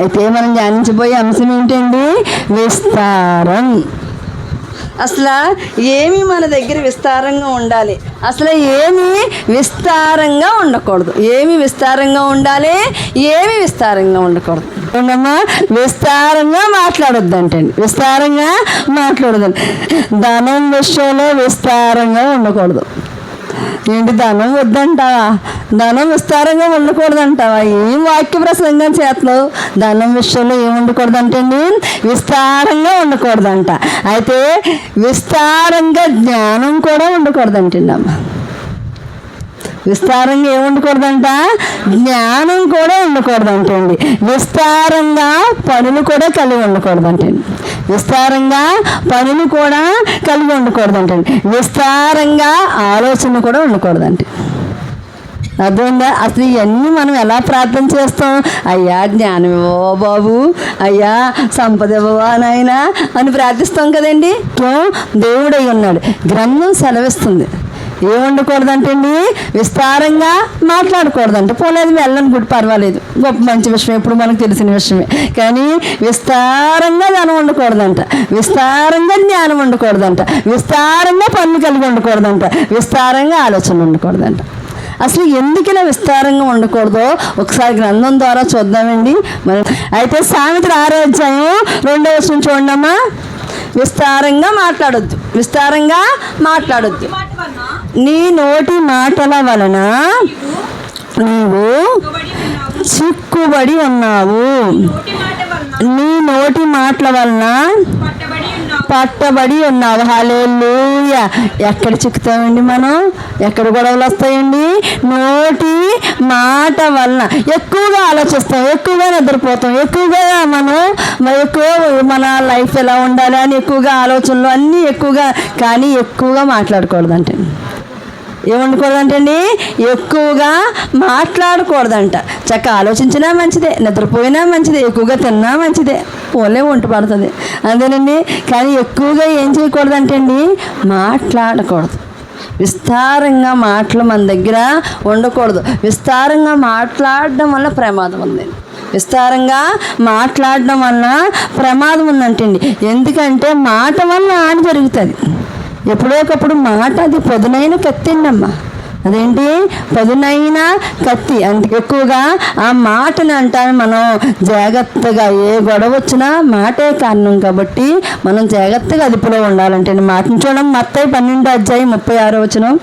అయితే మనం ధ్యానించబోయే అంశం ఏంటండి? విస్తారం. అసలు ఏమి మన దగ్గర విస్తారంగా ఉండాలి? అసలు ఏమి విస్తారంగా ఉండకూడదు. ఏమి విస్తారంగా ఉండాలి? ఏమి విస్తారంగా ఉండకూడదు. ఏంటమ్మా విస్తారంగా మాట్లాడొద్దు అంటండి విస్తారంగా మాట్లాడొద్దు ధనం విషయంలో విస్తారంగా ఉండకూడదు. ఏంటి ధనం వద్దంటావా? ధనం విస్తారంగా ఉండకూడదంటావా? ఏం వాక్య ప్రసంగం చేతలు ధనం విషయంలో ఏం ఉండకూడదు అంటే విస్తారంగా ఉండకూడదంట. అయితే విస్తారంగా జ్ఞానం కూడా ఉండకూడదంటండి అమ్మ విస్తారంగా ఏం ఉండకూడదంట జ్ఞానం కూడా ఉండకూడదంటండి. విస్తారంగా పనులు కూడా కలిగి ఉండకూడదంటండి. విస్తారంగా పనులు కూడా కలిగి ఉండకూడదంటండి. విస్తారంగా ఆలోచన కూడా ఉండకూడదంటే అర్థమైందా? అసలు ఇవన్నీ మనం ఎలా ప్రార్థన చేస్తాం? అయ్యా జ్ఞానం ఇవ్వవా బాబు? అయ్యా సంపద ఇవ్వవా నాయనా? అని ప్రార్థిస్తాం కదండి. దేవుడై ఉన్నాడు. గ్రంథం సెలవిస్తుంది. ఏం ఉండకూడదంటండి విస్తారంగా మాట్లాడకూడదంట. పోలేదు వెళ్ళను గుడి పర్వాలేదు. గొప్ప మంచి విషయం ఎప్పుడు మనకు తెలిసిన విషయమే. కానీ విస్తారంగా ధనం ఉండకూడదంట. విస్తారంగా జ్ఞానం ఉండకూడదంట. విస్తారంగా పనులు కలిగి ఉండకూడదంట. విస్తారంగా ఆలోచన ఉండకూడదంట. అసలు ఎందుకు ఇలా విస్తారంగా ఉండకూడదో ఒకసారి గ్రంథం ద్వారా చూద్దామండి. మరి అయితే సామెతల ఆరోగ్యం రెండో వచ్చిన చూడమ్మా విస్తారంగా మాట్లాడొద్దు. విస్తారంగా మాట్లాడొద్దు. నీ నోటి మాటల వలన నీవు చిక్కుబడి ఉన్నావు. నీ నోటి మాటల వలన పట్టబడి ఉన్నావు. పట్టబడి ఎక్కడ చిక్కుతామండి మనం? ఎక్కడ గొడవలు వస్తాయండి? నోటి మాట వలన. ఎక్కువగా ఆలోచిస్తాం. ఎక్కువగా నిద్రపోతాం. ఎక్కువగా మనం ఎక్కువ మన లైఫ్ ఎలా ఉండాలి అని ఎక్కువగా ఆలోచనలు అన్నీ ఎక్కువగా కానీ ఎక్కువగా మాట్లాడకూడదంటే. ఏమనుకోదంటండి ఎక్కువగా మాట్లాడకూడదంట. చక్క ఆలోచించినా మంచిదే నిద్రపోయినా మంచిదే ఎక్కువగా తిన్నా మంచిదే పోలే వంట పడుతుంది. అంతేనండి కానీ ఎక్కువగా ఏం చేయకూడదంటండి మాట్లాడకూడదు. విస్తారంగా మాటలు మన దగ్గర ఉండకూడదు. విస్తారంగా మాట్లాడడం వల్ల ప్రమాదం ఉంది. విస్తారంగా మాట్లాడడం వల్ల ప్రమాదం ఉందంటండి ఎందుకంటే మాట వల్ల హాని జరుగుతుంది. ఎప్పుడో ఒకప్పుడు మాట అది పదునైన కత్తి అదేంటి? పదునైన కత్తి. అంత ఎక్కువగా ఆ మాటని అంటాను మనం. జాగ్రత్తగా ఏ గొడవ వచ్చినా మాటే కారణం కాబట్టి మనం జాగ్రత్తగా అదుపులో ఉండాలంటే మాటను చూడడం. మత్తాయి పన్నెండు అధ్యాయం ముప్పై ఆరో వచనం.